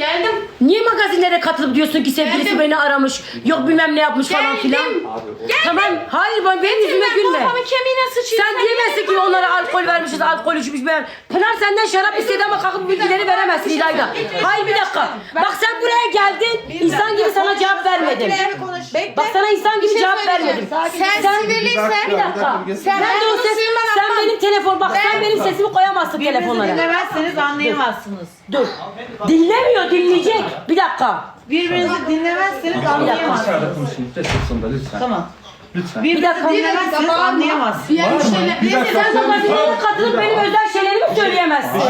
Geldim. Niye magazinlere katılıp diyorsun ki sevgilisi Geldim. beni aramış, yok bilmem ne yapmış falan Geldim. filan? Tamam, hayır ben benim yüzüme Ben gülme. kafamın kemiğine sıçayım. Sen diyemezsin ki onlara alkol vermişiz, alkol içmiş. Ben... Pınar senden şarap istedi ama kalkıp bilgileri veremezsin İlayda. Hayır bir dakika. Bak sen buraya geldin, insan gibi sana cevap vermedim. Bekle. Bak sana insan gibi şey cevap vermedim. Sen sinirliysen Bir dakika. Sen Nerede o ses? Sen atmam. benim telefon bak sen benim sesimi koyamazsın Birbirinizi telefonlara. dinlemezseniz anlayamazsınız. Dur. Dinlemiyor, dinleyecek. Bir dakika. Birbirinizi dinlemezseniz anlayamazsınız. Lütfen. Tamam. Lütfen. Bir Birbirinizi dakika. dinlemezseniz anlayamazsınız. Diğer müşteriler. Bir dakika. Sen magazinlere katılıp benim özel şeylerimi söyleyemezsin.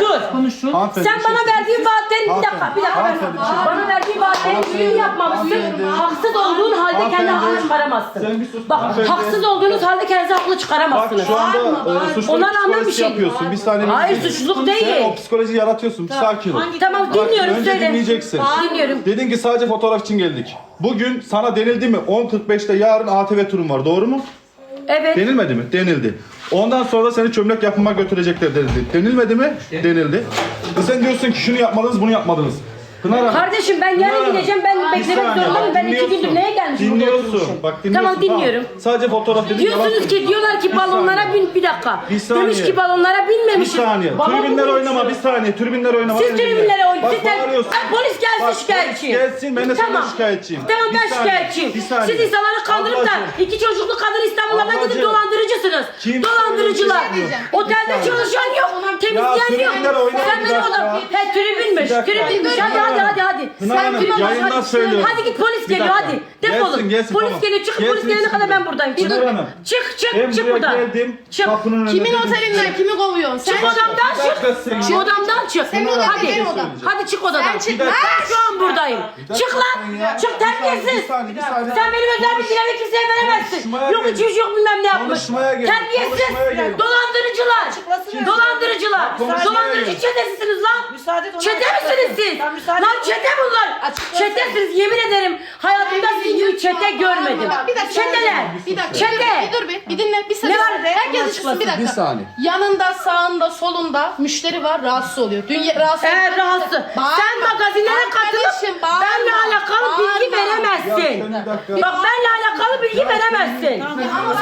Dur. Konuşun. Hanımefendi, Sen bir şey bana verdiğin vaatlerin bir dakika, bir dakika. Hanımefendi, bir şey- Bana verdiğin vaatlerin hiçbirini yapmamışsın. Hanımefendi. Haksız olduğun halde kendi Hanımefendi. haklı çıkaramazsın. Sen bir sus. Bak Hanımefendi. haksız olduğunuz halde kendinizi haklı Bak çıkaramazsınız. şu anda e, suçluluk Ona rağmen bir psikolojisi şey- yapıyorsun. Bir saniye. Hayır, bekle. suçluluk değil. Sen o psikolojiyi yaratıyorsun. Bir sakin ol. Tamam Bak, dinliyorum önce söyle. dinleyeceksin. Dinliyorum. Dedin ki sadece fotoğraf için geldik. Bugün sana denildi mi? 10.45'te yarın ATV turum var. Doğru mu? Evet. Denilmedi mi? Denildi. Ondan sonra seni çömlek yapıma götürecekler denildi. Denilmedi mi? Denildi. E sen diyorsun ki şunu yapmadınız, bunu yapmadınız. Pınar Hanım. Kardeşim ben Pınar yarın Hanım, gideceğim. Ben bir beklemek saniye, zorunda mıyım? Ben iki dinliyorsun. gündür neye gelmişim? burada Dinliyorsun. Bak dinliyorsun. Tamam dinliyorum. Sadece fotoğraf yalan Diyorsunuz ki söylüyorsun. diyorlar ki Bir balonlara bin bir dakika. Bir saniye. Demiş ki balonlara Bir binmemişiz. saniye. Balon Tribünler mu oynama bir saniye. Tribünler oynama. Siz tribünlere oynayın. Bak Siz de- bağırıyorsun. Ay, polis gelsin Bak, şikayetçiyim. polis gelsin, ben de senden şikayetçiyim. Tamam Bir ben saniye, şikayetçiyim. bir saniye. Siz insanları kandırıp da Ablacığım. iki çocuklu kadın İstanbul'dan gidip Ablacığım. Dolandırıcısınız. Kim Dolandırıcılar. söylüyor? Otelde çalışan yok. Temizleyen Ya, yok. tribünler Sen bir benim dakika. odam. He tribünmüş. Bir dakika. Tribünmüş. Hadi hadi hadi hadi. Pınar Sen Hanım, tribün yayından hadi. söylüyorum. Hadi git polis geliyor dakika. hadi. Defolun. Gelsin, gelsin, Polis tamam. geliyor. Çıkın Gelsin, polis gelene kadar ben buradayım. Çık. Pınar Hanım. Çık çık Ben çık buraya buradan. geldim. Çık. Kapının Kimin dedim otelinden ki- kimi kovuyorsun? Sen Çık odamdan Bir dakika çık. sen- Şu odamdan çık. Senin odan Hadi. odam. Hadi çık odadan. Sen çık. Dakika. Şu an buradayım. Dakika Çık lan. sen ya. Çık Bir terbiyesiz. saniye, bir saniye. Sen benim özel bilgilerimi kimseye veremezsin. Konuşmaya Yok geldim. içmiş yok bilmem ne yapmış. Konuşmaya geldim. Terbiyesiz. Konuşmaya. Dolandırıcılar. Dolandırıcılar. Konuşmaya Dolandırıcı geldim. çetesisiniz lan. Müsaade et ona Çete açıklasın. misiniz siz? Müsaade Lan et. çete bunlar. Açıklasın. Çetesiniz yemin ederim. Hayatımda sizin gibi çete görmedim. Bir dakika. Çeteler. Bir dakika. Çete. Bir dur bir. Bir dinle. Bir saniye. var? Herkes Onu açıksın bir dakika. Bir saniye. Yanında, sağında, solunda müşteri var rahatsız oluyor. Dün ye- rahatsız Evet rahatsız. Bağırma. Sen magazinlere katılıp Arkadaşım, bağırma. benle alakalı bilgi veremezsin. Bak benle alakalı bilgi veremezsin.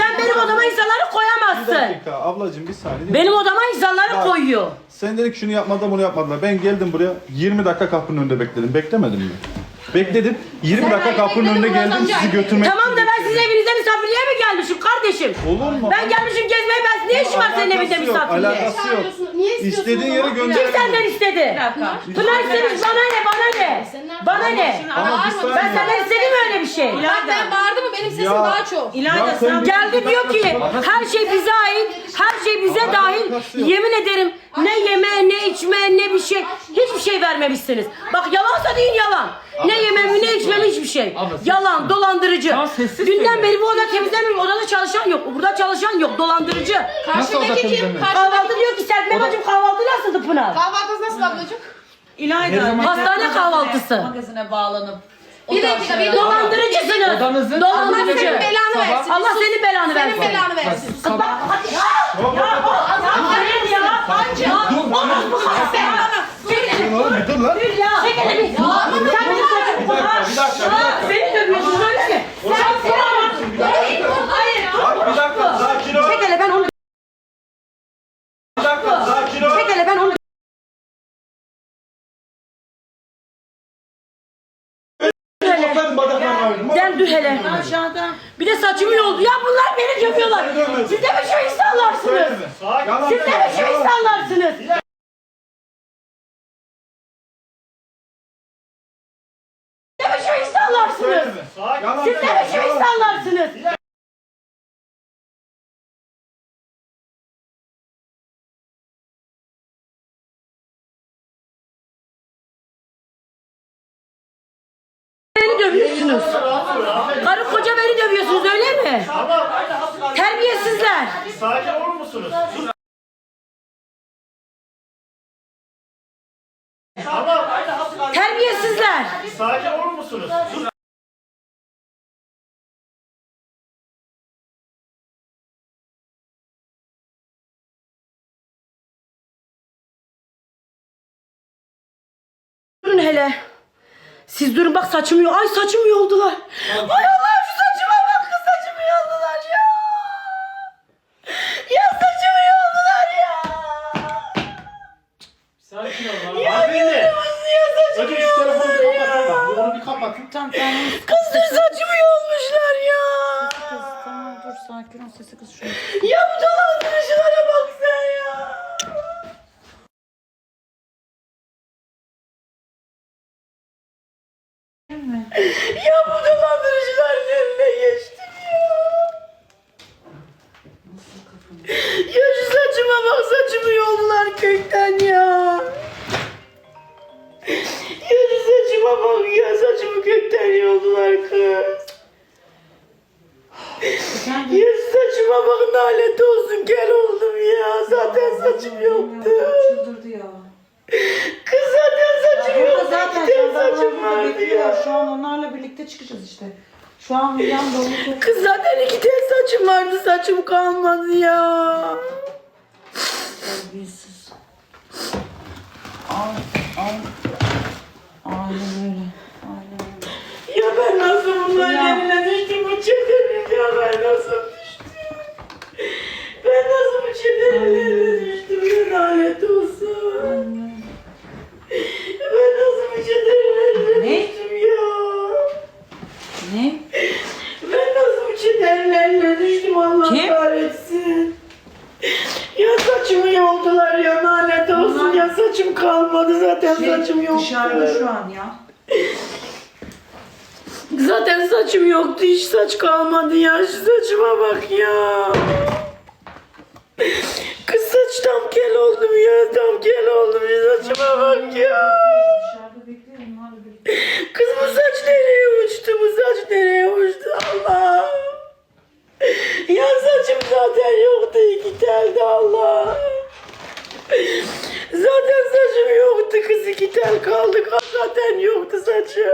Sen benim odama insanları Bir koyamazsın. dakika ablacığım bir saniye. Benim odama insanları koyuyor. Sen dedik şunu yapmadılar bunu yapmadılar. Ben geldim buraya 20 dakika kapının önünde bekledim. Beklemedim mi? Bekledim. 20 Sen dakika kapının önünde geldim sizi götürmek Tamam da sizin evinize misafirliğe mi gelmişim kardeşim? Olur mu? Ben gelmişim gezmeye ben ne işim var senin evinde misafirliğe? alakası yok. Niye istiyorsun? İstediğin yere gönder. Kim senden istedi? Pınar istemiş bana ne bana ne? Bana ne? Ama bir Bağırma. Ben senden istedim mi öyle bir şey? Bak ben bağırdım mı benim sesim Ya. daha çok. İlayda Ya sen- sen Geldi diyor ki her şey bize ait, her şey bize dahil. Yemin ederim ne yeme, ne içme, ne bir şey. Hiçbir şey vermemişsiniz. Bak yalansa deyin yalan. Şey. Yalan, dolandırıcı. Sessiz Dünden söyle. beri bu oda temizlenmiyor. Odada çalışan yok. Burada çalışan yok. Dolandırıcı. Nasıl olacak Karşıdaki kim? Kahvaltı Karşıdaki diyor ki Serpil bacım kahvaltı nasıldı Pınar? Kahvaltınız nasıl ablacığım? İlayda. Hastane kahvaltısı. Magazine bağlanıp. Bir dakika bir Dolandırıcısınız. Odanızın- Allah senin Dolandırıcı. belanı Sabah- versin. Allah senin belanı Senin versin. belanı versin. Kız bak hadi ya. Ya Hayır ya. Ya. Olmaz bu kadar be. Çekil. Oğlum bir dur lan. Dur ya. Çekil bir. Sen benim saçımı Bir dakika, bir dakika, bir dakika. Beni dövüyorsun öyle mi? Sen sen Hayır. Bak bir dakika sakin ol. Çek hele ben onu. Bir dakika sakin ol. Çek hele ben onu. Aferin bacaklarına. Gel dur hele. Aşağıda. Bir de saçımı yoldu. Ya bunlar beni dövüyorlar. Siz de mi şu insanlarsınız? Yalan Siz de mi şu yalan. insanlarsınız? Yalan Siz de mi şu insanlarsınız? Beni dövüyorsunuz. Karı koca beni dövüyorsunuz öyle mi? Terbiyesizler. Sakin olur musunuz? Hele. Siz durun bak saçımı yol. Ay saçımı yoldular. Ay Allah'ım şu saçıma bak kız saçımı yoldular ya. Ya saçımı yoldular ya. Sakin ol. Hanımefendi. Ya saçımı Önce şu telefonu bir yoldular kapatın bak. ya. Onu bir kapatın. Tamam tamam. Kızdır saçımı yolmuşlar ya. Kız tamam dur sakin ol sesi kız şunu. Ya Birlikte çıkacağız işte. Şu an yan dolu Kız zaten iki tane saçım vardı. Saçım kalmadı ya. terbiyesiz. Al al. Aynen öyle. Aynen öyle. Ya ben nasıl bunların Ya. eline düştüm bu çetenin ya ben nasıl düştüm? Ben nasıl bu çetenin eline düştüm ya lanet olsun. Ben nasıl bu çetenin eline Ne? düştüm ya? Ne? Ben nasıl bu çetenin eline düştüm Allah Kim? kahretsin. Ya saçımı yoldular ya lanet olsun Bunlar- ya saçım zaten saçım yoktu. Şey, Dışarıda şu an ya. Zaten saçım yoktu hiç saç kalmadı ya şu saçıma bak ya. Kız saç tam kel oldum ya tam kel oldum şu saçıma bak ya. Kız bu saç nereye uçtu bu saç nereye uçtu Allah. Ya saçım zaten yoktu iki telde Allah. Zaten saçım yoktu kız iki tel kaldı zaten yoktu saçım.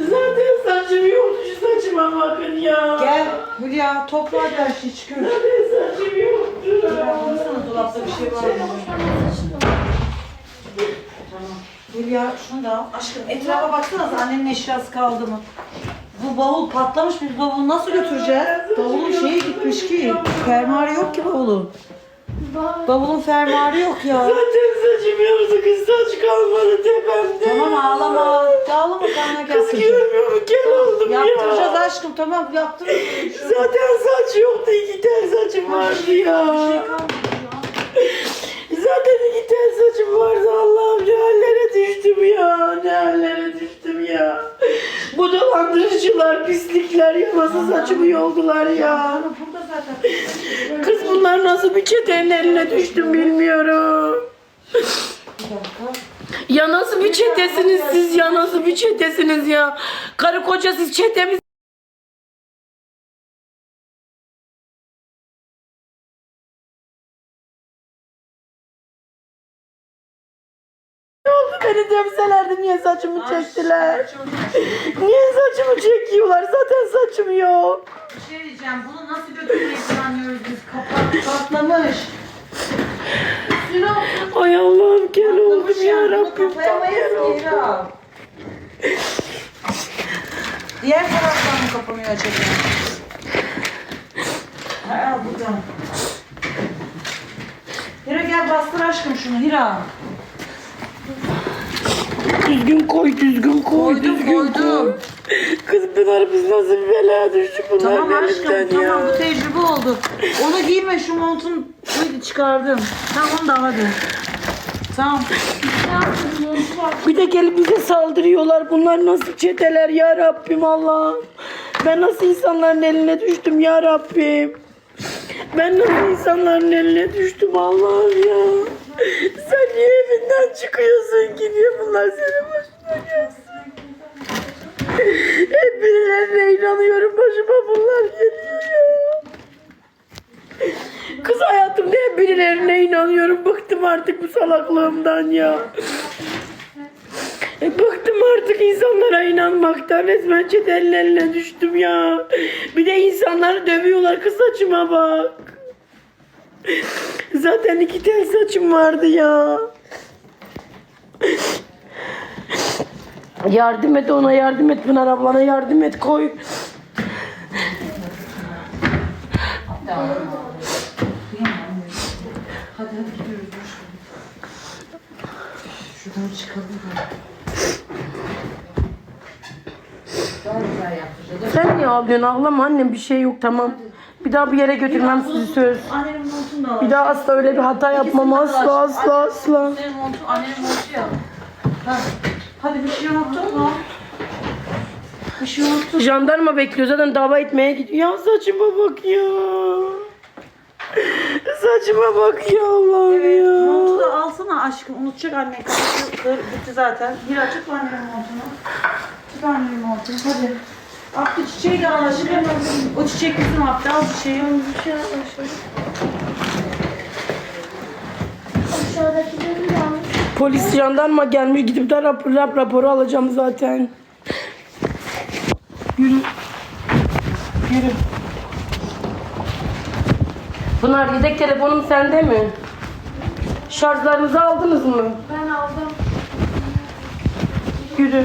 Zaten saçım yoktu şu saçıma bakın ya. Gel Hülya topla her şeyi çıkıyoruz. Zaten saçım yoktu. Baksana dolapta bir şey var mı? Hülya şunu da al. Aşkım etrafa baksanıza annenin eşyası kaldı mı? Bu bavul patlamış biz bavulu nasıl götüreceğiz? Bavulun şeyi gitmiş ki. Fermuarı yok ki bavulun. Bavulun fermuarı yok ya. Zaten saçım yoktu kız saç kalmadı tepemde. Tamam ağlama. Ağlama kaynak Kız yaptıracağız. görmüyor mu? Kel oldum ya. Yaptıracağız aşkım tamam yaptırırız. Zaten saç yoktu iki tel saçım vardı ya. şey an. Zaten iki tel saçım vardı Allah'ım ne hallere düştüm ya. Ne hallere düştüm ya. Bu dolandırıcılar, pislikler ya nasıl saçımı yoldular ya. Burada zaten. Bunlar nasıl bir çetenin eline düştüm bilmiyorum. Ya nasıl bir çetesiniz siz ya nasıl bir çetesiniz ya. Karı koca siz çetemiz. Ne oldu beni dövselerdi niye saçımı çektiler? Niye saçımı çekiyorlar zaten saçım yok. Bir şey diyeceğim. Bunu nasıl götürmeyi planlıyoruz biz? Kapat, patlamış. Ay Allah'ım gel oldum ya Rabbim kapayamayız ki. Hira. Diğer taraftan mı kapanıyor acaba? Ha buradan. Hira gel bastır aşkım şunu Hira. Düzgün koy düzgün koy Koydum, düzgün koydum. Kız Pınar biz nasıl bir belaya düştük bunlar Tamam aşkım ya. tamam bu tecrübe oldu. Onu giyme şu montun Hadi çıkardım. Tamam onu da hadi. Tamam. Bir de gelip bize saldırıyorlar. Bunlar nasıl çeteler ya Rabbim Allah'ım. Ben nasıl insanların eline düştüm ya Rabbim. Ben nasıl insanların eline düştüm Allah'ım ya. Sen niye evinden çıkıyorsun ki? Niye bunlar senin başına gelsin? Birilerine inanıyorum. Başıma bunlar geliyor. Kız hayatımda hep birilerine inanıyorum. Bıktım artık bu salaklığımdan ya. E, Bıktım artık insanlara inanmaktan. Resmen çetenin eline düştüm ya. Bir de insanları dövüyorlar. Kız saçıma bak. Zaten iki tel saçım vardı ya. Yardım et ona yardım et Pınar ablana yardım et koy. Hadi hadi gidiyoruz. boş ver. Şuradan çıkalım da. Sen niye ağlıyorsun ağlama annem bir şey yok tamam. Bir daha bir yere götürmem sizi söz. Annenin montunu da al. Bir daha asla öyle bir hata yapmam asla asla asla. Montu, annenin montu ya. Ha. Hadi bir şey unuttun mu? Bir şey unuttun. Jandarma bekliyor zaten dava etmeye gidiyor. Ya saçıma bak ya. Saçıma bak ya Allah'ım Montu ya. da alsana aşkım. Unutacak annen. Gitti zaten. Bir açık annenin montunu. Tut annenin montunu. Hadi. Abdü çiçeği de al aşkım. O çiçek bizim Abdü. Al çiçeği. Aşağıdakileri de. Polis jandarma gelmiş gidip de rapor, rap raporu alacağım zaten. Yürü. Yürü. Pınar yedek telefonum sende mi? Şarjlarınızı aldınız mı? Ben aldım. Yürü.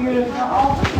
Yürü. Mı?